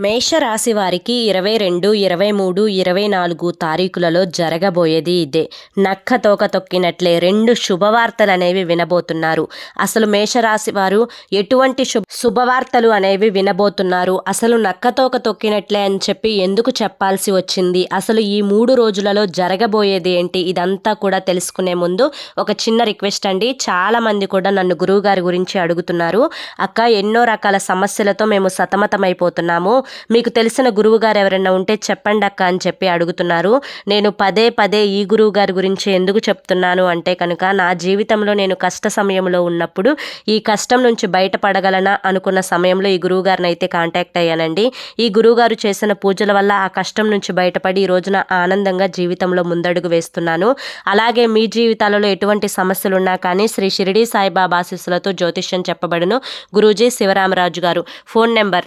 మేషరాశి వారికి ఇరవై రెండు ఇరవై మూడు ఇరవై నాలుగు తారీఖులలో జరగబోయేది ఇదే. నక్క తోక తొక్కినట్లే రెండు శుభవార్తలు అనేవి వినబోతున్నారు. అసలు మేషరాశి వారు ఎటువంటి శుభ శుభవార్తలు అనేవి వినబోతున్నారు? అసలు నక్క తోక తొక్కినట్లే అని చెప్పి ఎందుకు చెప్పాల్సి వచ్చింది? అసలు ఈ మూడు రోజులలో జరగబోయేది ఏంటి? ఇదంతా కూడా తెలుసుకునే ముందు ఒక చిన్న రిక్వెస్ట్ అండి. చాలా మంది కూడా నన్ను గురువు గారి గురించి అడుగుతున్నారు. అక్క ఎన్నో రకాల సమస్యలతో మేము సతమతమైపోతున్నాము. మీకు తెలిసిన గురువు గారు ఎవరైనా ఉంటే చెప్పండి అక్క అని చెప్పి అడుగుతున్నారు. నేను పదే పదే ఈ గురువు గారి గురించి ఎందుకు చెప్తున్నాను అంటే కనుక నా జీవితంలో నేను కష్ట సమయంలో ఉన్నప్పుడు ఈ కష్టం నుంచి బయటపడగలనా అనుకున్న సమయంలో ఈ గురువు గారిని అయితే కాంటాక్ట్ అయ్యానండి. ఈ గురువు గారు చేసిన పూజల వల్ల ఆ కష్టం నుంచి బయటపడి ఈ రోజున ఆనందంగా జీవితంలో ముందడుగు వేస్తున్నాను. అలాగే మీ జీవితాలలో ఎటువంటి సమస్యలు ఉన్నా కానీ శ్రీ షిరిడి సాయిబాబా ఆశీస్సులతో జ్యోతిష్యం చెప్పబడును. గురూజీ శివరామరాజు గారు. Phone number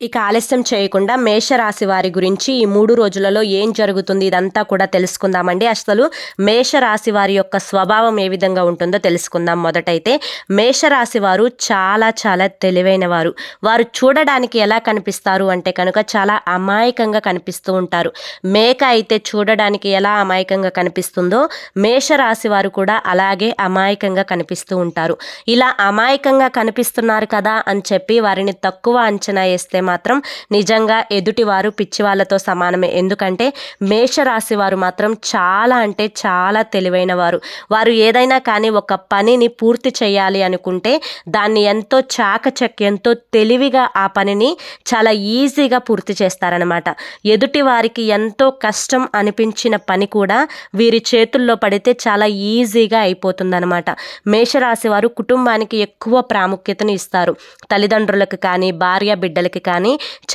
ఇక ఆలస్యం చేయకుండా మేషరాశి వారి గురించి ఈ మూడు రోజులలో ఏం జరుగుతుంది ఇదంతా కూడా తెలుసుకుందామండి. అసలు మేషరాశి వారి యొక్క స్వభావం ఏ విధంగా ఉంటుందో తెలుసుకుందాం మొదటైతే. మేషరాశి వారు చాలా చాలా తెలివైన వారు. వారు చూడడానికి ఎలా కనిపిస్తారు అంటే కనుక చాలా అమాయకంగా కనిపిస్తూ ఉంటారు. మేక అయితే చూడడానికి ఎలా అమాయకంగా కనిపిస్తుందో మేషరాశి వారు కూడా అలాగే అమాయకంగా కనిపిస్తూ ఉంటారు. ఇలా అమాయకంగా కనిపిస్తున్నారు కదా అని చెప్పి వారిని తక్కువ అంచనా వేస్తే మాత్రం నిజంగా ఎదుటివారు పిచ్చివాళ్ళతో సమానమే. ఎందుకంటే మేషరాశి వారు మాత్రం చాలా అంటే చాలా తెలివైన వారు వారు ఏదైనా కానీ ఒక పనిని పూర్తి చేయాలి అనుకుంటే దాన్ని ఎంతో చాకచక్యంతో తెలివిగా ఆ పనిని చాలా ఈజీగా పూర్తి చేస్తారనమాట ఎదుటి వారికి ఎంతో కష్టం అనిపించిన పని కూడా వీరి చేతుల్లో పడితే చాలా ఈజీగా అయిపోతుందనమాట మేషరాశి వారు కుటుంబానికి ఎక్కువ ప్రాముఖ్యతను ఇస్తారు. తల్లిదండ్రులకు కానీ భార్య బిడ్డలకి కానీ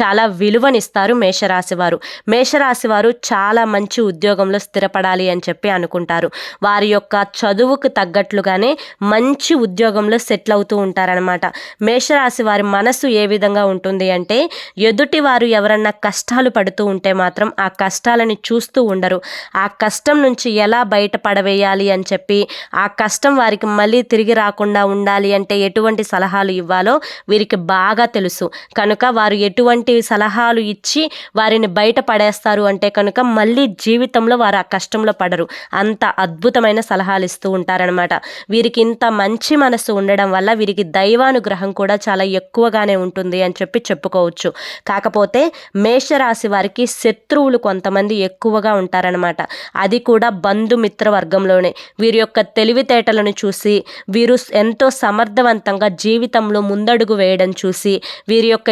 చాలా విలువనిస్తారు మేషరాశి వారు మేషరాశి వారు చాలా మంచి ఉద్యోగంలో స్థిరపడాలి అని చెప్పి అనుకుంటారు. వారి యొక్క చదువుకు తగ్గట్లుగానే మంచి ఉద్యోగంలో సెటిల్ అవుతూ ఉంటారనమాట మేషరాశి వారి మనసు ఏ విధంగా ఉంటుంది అంటే ఎదుటి వారు ఎవరన్నా కష్టాలు పడుతూ ఉంటే మాత్రం ఆ కష్టాలని చూస్తూ ఉండరు. ఆ కష్టం నుంచి ఎలా బయటపడవేయాలి అని చెప్పి ఆ కష్టం వారికి మళ్ళీ తిరిగి రాకుండా ఉండాలి అంటే ఎటువంటి సలహాలు ఇవ్వాలో వీరికి బాగా తెలుసు. కనుక వారు ఎటువంటి సలహాలు ఇచ్చి వారిని బయట పడేస్తారు అంటే కనుక మళ్ళీ జీవితంలో వారు ఆ కష్టంలో పడరు. అంత అద్భుతమైన సలహాలు ఇస్తూ ఉంటారనమాట వీరికి ఇంత మంచి మనసు ఉండడం వల్ల వీరికి దైవానుగ్రహం కూడా చాలా ఎక్కువగానే ఉంటుంది అని చెప్పి చెప్పుకోవచ్చు. కాకపోతే మేషరాశి వారికి శత్రువులు కొంతమంది ఎక్కువగా ఉంటారనమాట అది కూడా బంధుమిత్ర వర్గంలోనే. వీరి యొక్క తెలివితేటలను చూసి వీరు ఎంతో సమర్థవంతంగా జీవితంలో ముందడుగు వేయడం చూసి వీరి యొక్క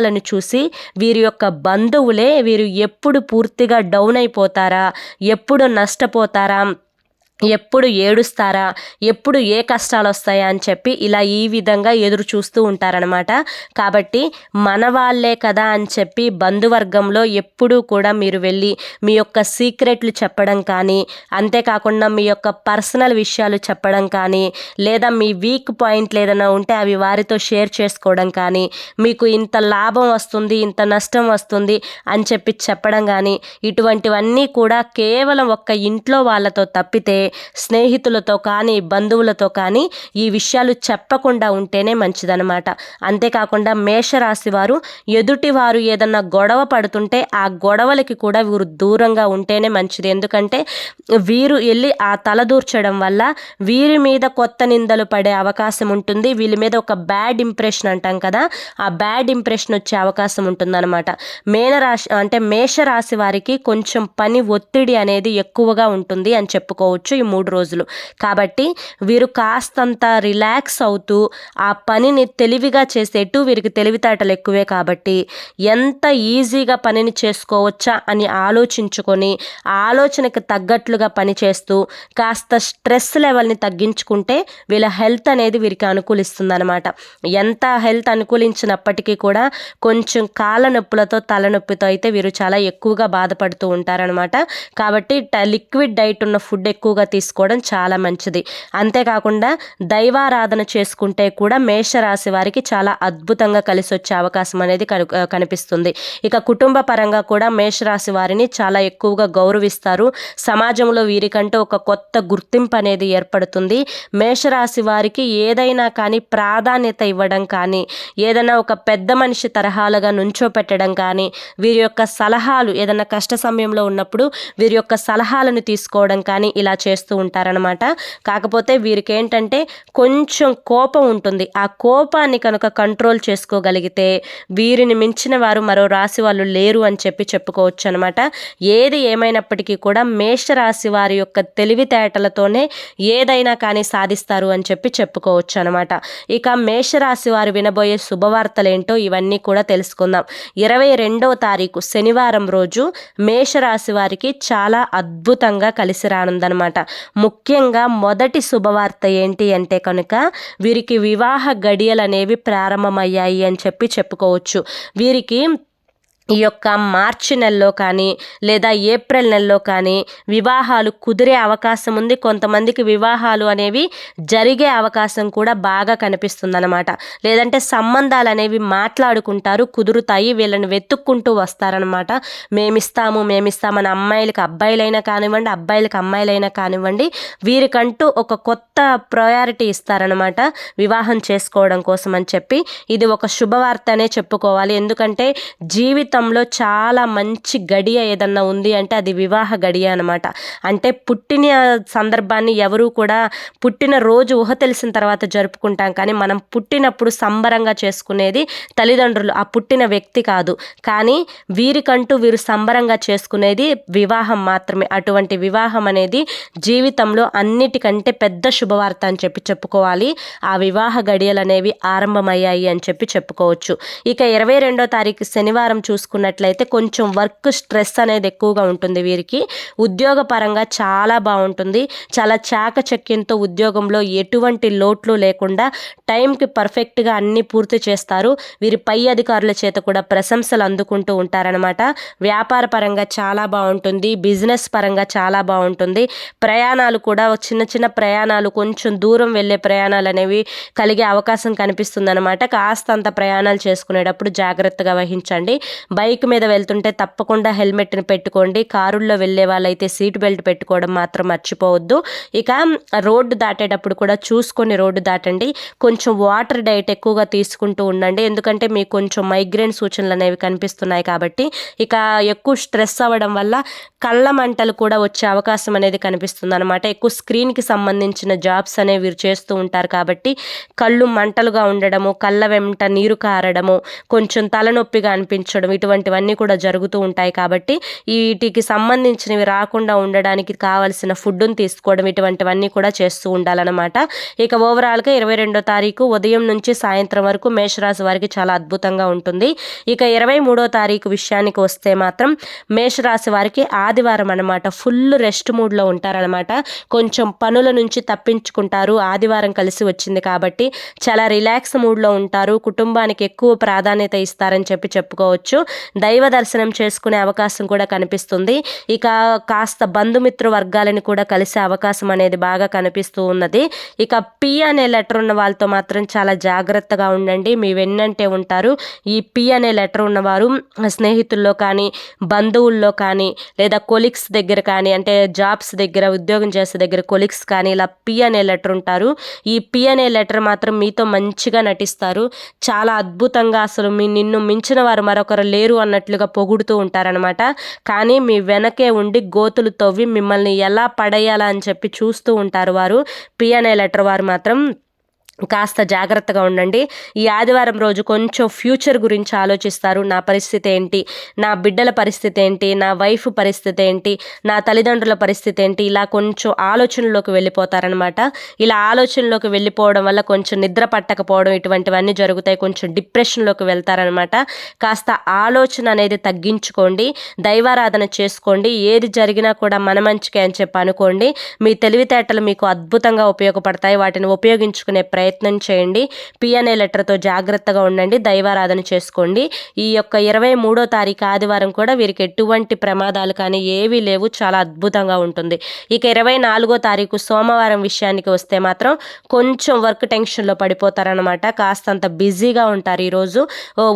ఎదుగుదలను చూసి వీరి యొక్క బంధువులే వీరు ఎప్పుడు పూర్తిగా డౌన్ అయిపోతారా? ఎప్పుడు నష్టపోతారా? ఎప్పుడు ఏడుస్తారా? ఎప్పుడు ఏ కష్టాలు వస్తాయా అని చెప్పి ఇలా ఈ విధంగా ఎదురు చూస్తూ ఉంటారనమాట కాబట్టి మన వాళ్ళే కదా అని చెప్పి బంధువర్గంలో ఎప్పుడూ కూడా మీరు వెళ్ళి మీ యొక్క సీక్రెట్లు చెప్పడం కానీ అంతేకాకుండా మీ యొక్క పర్సనల్ విషయాలు చెప్పడం కానీ లేదా మీ వీక్ పాయింట్లు ఏదైనా ఉంటే అవి వారితో షేర్ చేసుకోవడం కానీ మీకు ఇంత లాభం వస్తుంది ఇంత నష్టం వస్తుంది అని చెప్పి చెప్పడం కానీ ఇటువంటివన్నీ కూడా కేవలం ఒక్క ఇంట్లో వాళ్ళతో తప్పితే స్నేహితులతో కానీ బంధువులతో కానీ ఈ విషయాలు చెప్పకుండా ఉంటేనే మంచిదనమాట అంతేకాకుండా మేషరాశి వారు ఎదుటి వారు ఏదన్నా గొడవ పడుతుంటే ఆ గొడవలకి కూడా వీరు దూరంగా ఉంటేనే మంచిది. ఎందుకంటే వీరు వెళ్ళి ఆ తలదూర్చడం వల్ల వీరి మీద కొత్త నిందలు పడే అవకాశం ఉంటుంది. వీళ్ళ మీద ఒక బ్యాడ్ ఇంప్రెషన్ అంటాం కదా ఆ బ్యాడ్ ఇంప్రెషన్ వచ్చే అవకాశం ఉంటుందన్నమాట. మేనరాశి అంటే మేషరాశి వారికి కొంచెం పని ఒత్తిడి అనేది ఎక్కువగా ఉంటుంది అని చెప్పుకోవచ్చు. ఈ మూడు రోజులు. కాబట్టి వీరు కాస్తంత రిలాక్స్ అవుతూ ఆ పనిని తెలివిగా చేసేట్టు వీరికి తెలివితేటలు ఎక్కువే కాబట్టి ఎంత ఈజీగా పనిని చేసుకోవచ్చా అని ఆలోచించుకొని ఆలోచనకు తగ్గట్లుగా పని చేస్తూ కాస్త స్ట్రెస్ లెవెల్ని తగ్గించుకుంటే వీళ్ళ హెల్త్ అనేది వీరికి అనుకూలిస్తుంది అనమాట ఎంత హెల్త్ అనుకూలించినప్పటికీ కూడా కొంచెం కాళ్ళ నొప్పులతో తలనొప్పితో అయితే వీరు చాలా ఎక్కువగా బాధపడుతూ ఉంటారనమాట కాబట్టి లిక్విడ్ డైట్ ఉన్న ఫుడ్ ఎక్కువగా తీసుకోవడం చాలా మంచిది. అంతేకాకుండా దైవారాధన చేసుకుంటే కూడా మేషరాశి వారికి చాలా అద్భుతంగా కలిసి వచ్చే అవకాశం అనేది కనిపిస్తుంది. ఇక కుటుంబ పరంగా కూడా మేషరాశి వారిని చాలా ఎక్కువగా గౌరవిస్తారు. సమాజంలో వీరికంటే ఒక కొత్త గుర్తింపు అనేది ఏర్పడుతుంది. మేషరాశి వారికి ఏదైనా కానీ ప్రాధాన్యత ఇవ్వడం కానీ ఏదైనా ఒక పెద్ద మనిషి తరహాలుగా నుంచోపెట్టడం కానీ వీరి యొక్క సలహాలు ఏదైనా కష్ట సమయంలో ఉన్నప్పుడు వీరి యొక్క సలహాలను తీసుకోవడం కానీ ఇలా చేస్తూ ఉంటారనమాట కాకపోతే వీరికి ఏంటంటే కొంచెం కోపం ఉంటుంది. ఆ కోపాన్ని కనుక కంట్రోల్ చేసుకోగలిగితే వీరిని మించిన వారు మరో రాశి వాళ్ళు లేరు అని చెప్పి చెప్పుకోవచ్చు అనమాట ఏది ఏమైనప్పటికీ కూడా మేషరాశి వారి యొక్క తెలివితేటలతోనే ఏదైనా కానీ సాధిస్తారు అని చెప్పి చెప్పుకోవచ్చు అనమాట ఇక మేషరాశి వారు వినబోయే శుభవార్తలేంటో ఇవన్నీ కూడా తెలుసుకుందాం. ఇరవై రెండవ తారీఖు శనివారం రోజు మేషరాశి వారికి చాలా అద్భుతంగా కలిసి రానుందనమాట ముఖ్యంగా మొదటి శుభవార్త ఏంటి అంటే కనుక వీరికి వివాహ గడియలు అనేవి ప్రారంభమయ్యాయి అని చెప్పి చెప్పుకోవచ్చు. వీరికి ఈ యొక్క మార్చి నెలలో కానీ లేదా ఏప్రిల్ నెలలో కానీ వివాహాలు కుదిరే అవకాశం ఉంది. కొంతమందికి వివాహాలు అనేవి జరిగే అవకాశం కూడా బాగా కనిపిస్తుందన్నమాట. లేదంటే సంబంధాలు అనేవి మాట్లాడుకుంటారు కుదురుతాయి వీళ్ళని వెతుక్కుంటూ వస్తారనమాట మేమిస్తాము మేమిస్తామని అమ్మాయిలకు అబ్బాయిలైనా కానివ్వండి అబ్బాయిలకు అమ్మాయిలైనా కానివ్వండి వీరికంటూ ఒక కొత్త ప్రయారిటీ ఇస్తారనమాట వివాహం చేసుకోవడం కోసం అని చెప్పి. ఇది ఒక శుభవార్త అనే చెప్పుకోవాలి. ఎందుకంటే జీవితం జీవితంలో చాలా మంచి గడియ ఏదన్నా ఉంది అంటే అది వివాహ గడియ అనమాట అంటే పుట్టిన సందర్భాన్ని ఎవరూ కూడా పుట్టిన రోజు ఊహ తెలిసిన తర్వాత జరుపుకుంటాం. కానీ మనం పుట్టినప్పుడు సంబరంగా చేసుకునేది తల్లిదండ్రులు. ఆ పుట్టిన వ్యక్తి కాదు. కానీ వీరికంటూ వీరు సంబరంగా చేసుకునేది వివాహం మాత్రమే. అటువంటి వివాహం అనేది జీవితంలో అన్నిటికంటే పెద్ద శుభవార్త అని చెప్పి చెప్పుకోవాలి. ఆ వివాహ గడియలు అనేవి ఆరంభమయ్యాయి అని చెప్పి చెప్పుకోవచ్చు. ఇక ఇరవై రెండో తారీఖు శనివారం చూసుకున్నట్లయితే కొంచెం వర్క్ స్ట్రెస్ అనేది ఎక్కువగా ఉంటుంది వీరికి. ఉద్యోగ పరంగా చాలా బాగుంటుంది. చాలా చాకచక్యంతో ఉద్యోగంలో ఎటువంటి లోట్లు లేకుండా టైంకి పర్ఫెక్ట్గా అన్నీ పూర్తి చేస్తారు. వీరి పై అధికారుల చేత కూడా ప్రశంసలు అందుకుంటూ ఉంటారనమాట వ్యాపార పరంగా చాలా బాగుంటుంది. బిజినెస్ పరంగా చాలా బాగుంటుంది. ప్రయాణాలు కూడా చిన్న చిన్న ప్రయాణాలు కొంచెం దూరం వెళ్ళే ప్రయాణాలు అనేవి కలిగే అవకాశం కనిపిస్తుంది అనమాట కాస్తంత ప్రయాణాలు చేసుకునేటప్పుడు జాగ్రత్తగా వహించండి. బైక్ మీద వెళ్తుంటే తప్పకుండా హెల్మెట్ని పెట్టుకోండి. కారుల్లో వెళ్ళే వాళ్ళైతే సీట్ బెల్ట్ పెట్టుకోవడం మాత్రం మర్చిపోవద్దు. ఇక రోడ్డు దాటేటప్పుడు కూడా చూసుకొని రోడ్డు దాటండి. కొంచెం వాటర్ డైట్ ఎక్కువగా తీసుకుంటూ ఉండండి. ఎందుకంటే మీకు కొంచెం మైగ్రేన్ సూచనలు అనేవి కనిపిస్తున్నాయి కాబట్టి ఇక ఎక్కువ స్ట్రెస్ అవ్వడం వల్ల కళ్ళ మంటలు కూడా వచ్చే అవకాశం అనేది కనిపిస్తుంది అనమాట ఎక్కువ స్క్రీన్కి సంబంధించిన జాబ్స్ అనేవి వీరు చేస్తూ ఉంటారు కాబట్టి కళ్ళు మంటలుగా ఉండడము కళ్ళ వెంట నీరు కారడము కొంచెం తలనొప్పిగా అనిపించడం ఇటు ఇటువంటివన్నీ కూడా జరుగుతూ ఉంటాయి కాబట్టి వీటికి సంబంధించినవి రాకుండా ఉండడానికి కావలసిన ఫుడ్ను తీసుకోవడం ఇటువంటివన్నీ కూడా చేస్తూ ఉండాలన్నమాట. ఇక ఓవరాల్గా ఇరవై రెండో తారీఖు ఉదయం నుంచి సాయంత్రం వరకు మేషరాశి వారికి చాలా అద్భుతంగా ఉంటుంది. ఇక ఇరవై మూడో తారీఖు విషయానికి వస్తే మాత్రం మేషరాశి వారికి ఆదివారం అనమాట ఫుల్ రెస్ట్ మూడ్లో ఉంటారనమాట కొంచెం పనుల నుంచి తప్పించుకుంటారు. ఆదివారం కలిసి వచ్చింది కాబట్టి చాలా రిలాక్స్ మూడ్లో ఉంటారు. కుటుంబానికి ఎక్కువ ప్రాధాన్యత ఇస్తారని చెప్పి చెప్పుకోవచ్చు. దైవ దర్శనం చేసుకునే అవకాశం కూడా కనిపిస్తుంది. ఇక కాస్త బంధుమిత్ర వర్గాలని కూడా కలిసే అవకాశం అనేది బాగా కనిపిస్తూ ఉన్నది. ఇక పి అనే లెటర్ ఉన్న వాళ్ళతో మాత్రం చాలా జాగ్రత్తగా ఉండండి. మీ వెన్నంటే ఉంటారు. ఈ పి అనే లెటర్ ఉన్నవారు స్నేహితుల్లో కానీ బంధువుల్లో కానీ లేదా కొలిక్స్ దగ్గర కానీ అంటే జాబ్స్ దగ్గర ఉద్యోగం చేసే దగ్గర కొలిక్స్ కానీ ఇలా పి అనే లెటర్ ఉంటారు. ఈ పి అనే లెటర్ మాత్రం మీతో మంచిగా నటిస్తారు. చాలా అద్భుతంగా అసలు మీ నిన్ను మించిన వారు మరొకరు లేరు అన్నట్లుగా పొగుడుతూ ఉంటారనమాట కానీ మీ వెనకే ఉండి గోతులు తవ్వి మిమ్మల్ని ఎలా పడేయాలా అని చెప్పి చూస్తూ ఉంటారు వారు. పిఎన్ఏ లెటర్ వారు మాత్రం కాస్త జాగ్రత్తగా ఉండండి. ఈ ఆదివారం రోజు కొంచెం ఫ్యూచర్ గురించి ఆలోచిస్తారు. నా పరిస్థితి ఏంటి? నా బిడ్డల పరిస్థితి ఏంటి? నా వైఫ్ పరిస్థితి ఏంటి? నా తల్లిదండ్రుల పరిస్థితి ఏంటి? ఇలా కొంచెం ఆలోచనలోకి వెళ్ళిపోతారనమాట ఇలా ఆలోచనలోకి వెళ్ళిపోవడం వల్ల కొంచెం నిద్ర పట్టకపోవడం ఇటువంటివన్నీ జరుగుతాయి. కొంచెం డిప్రెషన్లోకి వెళ్తారనమాట కాస్త ఆలోచన అనేది తగ్గించుకోండి. దైవారాధన చేసుకోండి. ఏది జరిగినా కూడా మన మంచికే అని చెప్పి అనుకోండి. మీ తెలివితేటలు మీకు అద్భుతంగా ఉపయోగపడతాయి. వాటిని ఉపయోగించుకునే ప్రయత్నం ప్రయత్నం చేయండి. పిఎన్ఏ లెటర్తో జాగ్రత్తగా ఉండండి. దైవారాధన చేసుకోండి. ఈ యొక్క ఇరవై మూడో తారీఖు ఆదివారం కూడా వీరికి ఎటువంటి ప్రమాదాలు కానీ ఏవీ లేవు. చాలా అద్భుతంగా ఉంటుంది. ఇక ఇరవై నాలుగో తారీఖు సోమవారం విషయానికి వస్తే మాత్రం కొంచెం వర్క్ టెన్షన్లో పడిపోతారనమాట కాస్తంత బిజీగా ఉంటారు ఈరోజు.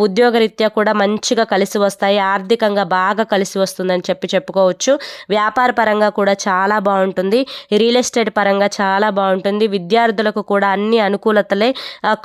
ఉద్యోగరీత్యా కూడా మంచిగా కలిసి వస్తాయి. ఆర్థికంగా బాగా కలిసి వస్తుందని చెప్పి చెప్పుకోవచ్చు. వ్యాపార పరంగా కూడా చాలా బాగుంటుంది. రియల్ ఎస్టేట్ పరంగా చాలా బాగుంటుంది. విద్యార్థులకు కూడా అన్ని అను అనుకూలతలే.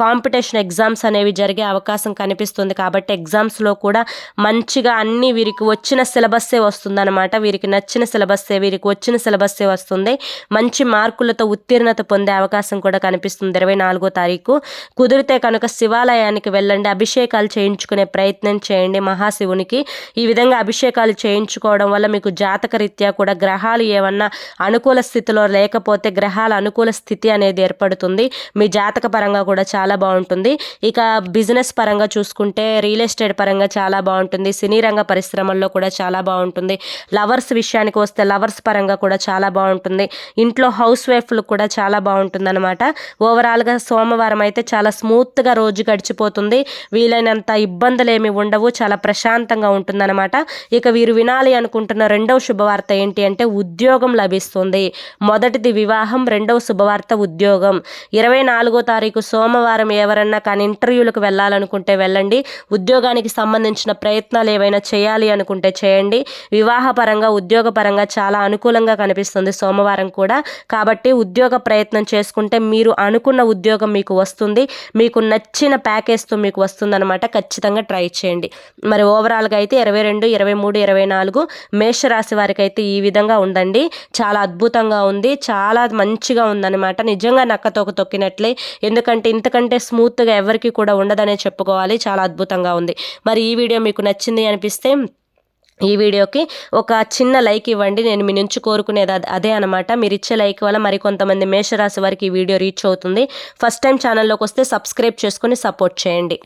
కాంపిటీషన్ ఎగ్జామ్స్ అనేవి జరిగే అవకాశం కనిపిస్తుంది కాబట్టి ఎగ్జామ్స్లో కూడా మంచిగా అన్ని వీరికి వచ్చిన సిలబస్సే వస్తుందన్నమాట. వీరికి నచ్చిన సిలబస్సే వీరికి వచ్చిన సిలబస్సే వస్తుంది. మంచి మార్కులతో ఉత్తీర్ణత పొందే అవకాశం కూడా కనిపిస్తుంది ఇరవై నాలుగో తారీఖు. కుదిరితే కనుక శివాలయానికి వెళ్ళండి అభిషేకాలు చేయించుకునే ప్రయత్నం చేయండి మహాశివునికి. ఈ విధంగా అభిషేకాలు చేయించుకోవడం వల్ల మీకు జాతక రీత్యా కూడా గ్రహాలు ఏమన్నా అనుకూల స్థితిలో లేకపోతే గ్రహాల అనుకూల స్థితి అనేది ఏర్పడుతుంది. మీ జాతక పరంగా కూడా చాలా బాగుంటుంది. ఇక బిజినెస్ పరంగా చూసుకుంటే రియల్ ఎస్టేట్ పరంగా చాలా బాగుంటుంది. సినీ రంగ పరిశ్రమల్లో కూడా చాలా బాగుంటుంది. లవర్స్ విషయానికి వస్తే లవర్స్ పరంగా కూడా చాలా బాగుంటుంది. ఇంట్లో హౌస్ వైఫ్లు కూడా చాలా బాగుంటుంది అనమాట ఓవరాల్గా సోమవారం అయితే చాలా స్మూత్గా రోజు గడిచిపోతుంది. వీలైనంత ఇబ్బందులు ఏమి ఉండవు. చాలా ప్రశాంతంగా ఉంటుందన్నమాట. ఇక వీరు వినాలి అనుకుంటున్న రెండవ శుభవార్త ఏంటి అంటే ఉద్యోగం లభిస్తుంది. మొదటిది వివాహం రెండవ శుభవార్త ఉద్యోగం. ఇరవై నాలుగు నాలుగో తారీఖు సోమవారం ఎవరన్నా కానీ ఇంటర్వ్యూలకు వెళ్ళాలనుకుంటే వెళ్ళండి. ఉద్యోగానికి సంబంధించిన ప్రయత్నాలు ఏవైనా చేయాలి అనుకుంటే చేయండి. వివాహపరంగా ఉద్యోగపరంగా చాలా అనుకూలంగా కనిపిస్తుంది సోమవారం కూడా. కాబట్టి ఉద్యోగ ప్రయత్నం చేసుకుంటే మీరు అనుకున్న ఉద్యోగం మీకు వస్తుంది. మీకు నచ్చిన ప్యాకేజ్తో మీకు వస్తుందన్నమాట. ఖచ్చితంగా ట్రై చేయండి. మరి ఓవరాల్గా అయితే ఇరవై రెండు ఇరవై మూడు ఇరవై నాలుగు మేషరాశి వారికి అయితే ఈ విధంగా ఉందండి. చాలా అద్భుతంగా ఉంది. చాలా మంచిగా ఉందన్నమాట. నిజంగా నక్కతోక తొక్కినట్లే. ఎందుకంటే ఇంతకంటే స్మూత్గా ఎవరికి కూడా ఉండదనే చెప్పుకోవాలి. చాలా అద్భుతంగా ఉంది. మరి ఈ వీడియో మీకు నచ్చింది అనిపిస్తే ఈ వీడియోకి ఒక చిన్న లైక్ ఇవ్వండి. నేను మీ నుంచి కోరుకునేది అదే అనమాట మీరు ఇచ్చే లైక్ వల్ల మరికొంతమంది మేషరాశి వారికి ఈ వీడియో రీచ్ అవుతుంది. ఫస్ట్ టైం ఛానల్లోకి వస్తే సబ్స్క్రైబ్ చేసుకొని సపోర్ట్ చేయండి.